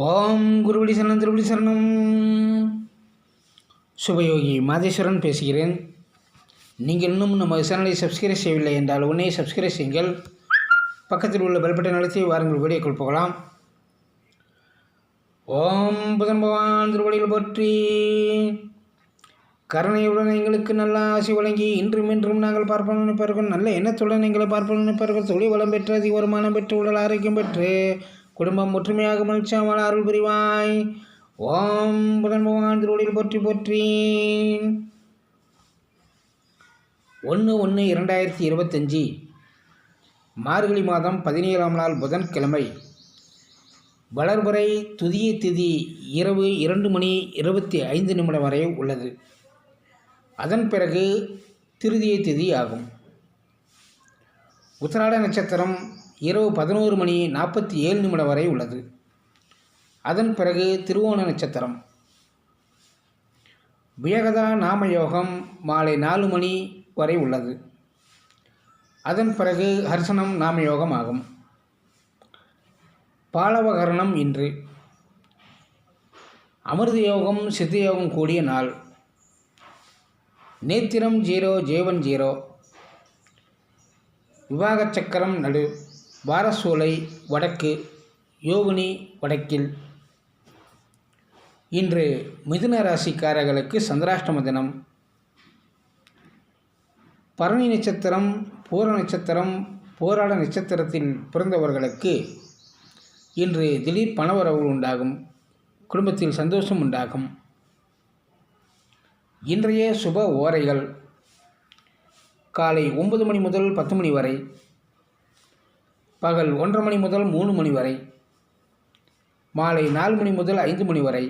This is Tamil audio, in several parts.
ஓம் குருபடி சரணம் திருவடி சரணம். சுபயோகி மாதேஸ்வரன் பேசுகிறேன். நீங்கள் இன்னும் நம்ம சேனலை சப்ஸ்கிரைப் செய்யவில்லை என்றால் உடனே சப்ஸ்கிரைப் செய்யுங்கள். பக்கத்தில் உள்ள பெல் நடத்தி வாருங்கள். வீடியோக்குள் போகலாம். ஓம் புதன் பகவான் திருவடியில் போற்றி. கருணையுடன் எங்களுக்கு நல்ல ஆசி வழங்கி இன்றும் இன்றும் நாங்கள் பார்ப்போம் நினைப்பார்கள் நல்ல எண்ணத்துடன் எங்களை பார்ப்போம் நினைப்பார்கள் தொழில் வளம் பெற்று அதிக வருமானம் பெற்று உடல் ஆரோக்கியம் பெற்று குடும்பம் ஒற்றுமையாக மகிழ்ச்சியாக வாழ அருள் புரிவாய். ஓம் புதன் பகவான் திருவடியில் போற்றி போற்றி. ஒன்று ஒன்று இரண்டாயிரத்தி இருபத்தஞ்சி மார்கழி மாதம் பதினேழாம் நாள் புதன்கிழமை. வளர்வரை துதிய திதி இரவு இரண்டு மணி இருபத்தி ஐந்து நிமிடம் வரை உள்ளது. அதன் பிறகு திருதிய திதி ஆகும். உத்தராட நட்சத்திரம் இரவு பதினோரு மணி நாற்பத்தி ஏழு நிமிடம் வரை உள்ளது. அதன் பிறகு திருவோண நட்சத்திரம். வியகதா நாமயோகம் மாலை நாலு மணி வரை உள்ளது. அதன் பிறகு ஹர்சனம் நாமயோகம் ஆகும். பாலவகரணம் இன்று. அமிர்த யோகம் சித்த யோகம் கூடிய நாள். நேத்திரம் ஜீரோ ஜேவன் ஜீரோ. விவாகச் சக்கரம் நடு. வாரசோலை வடக்கு யோகினி வடக்கில். இன்று மிதுன ராசிக்காரர்களுக்கு சந்திராஷ்டம தினம். பரணி நட்சத்திரம் பூர நட்சத்திரம் போராட நட்சத்திரத்தின் பிறந்தவர்களுக்கு இன்று திடீர் பணவரவு உண்டாகும் குடும்பத்தில் சந்தோஷம் உண்டாகும். இன்றைய சுப ஓரைகள். காலை ஒன்பது மணி முதல் பத்து மணி வரை பகல் ஒன்றரை மணி முதல் மூணு மணி வரை. மாலை நாலு மணி முதல் ஐந்து மணி வரை.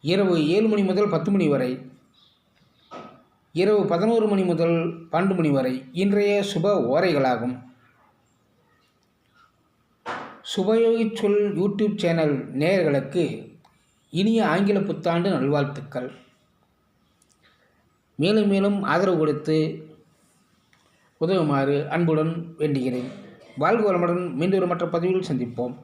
இரவு ஏழு மணி முதல் பத்து மணி வரை. இரவு பதினோரு மணி முதல் பன்னெண்டு மணி வரை. இன்றைய சுப ஓரைகளாகும். சுபயோகி சொல் யூடியூப் சேனல் நேயர்களுக்கு இனிய ஆங்கில புத்தாண்டு நல்வாழ்த்துக்கள். மேலும் மேலும் ஆதரவு கொடுத்து உதவுமாறு அன்புடன் வேண்டுகிறேன். வாழ்க வளமுடன் மீண்டும் மற்ற பதிவில் சந்திப்போம்.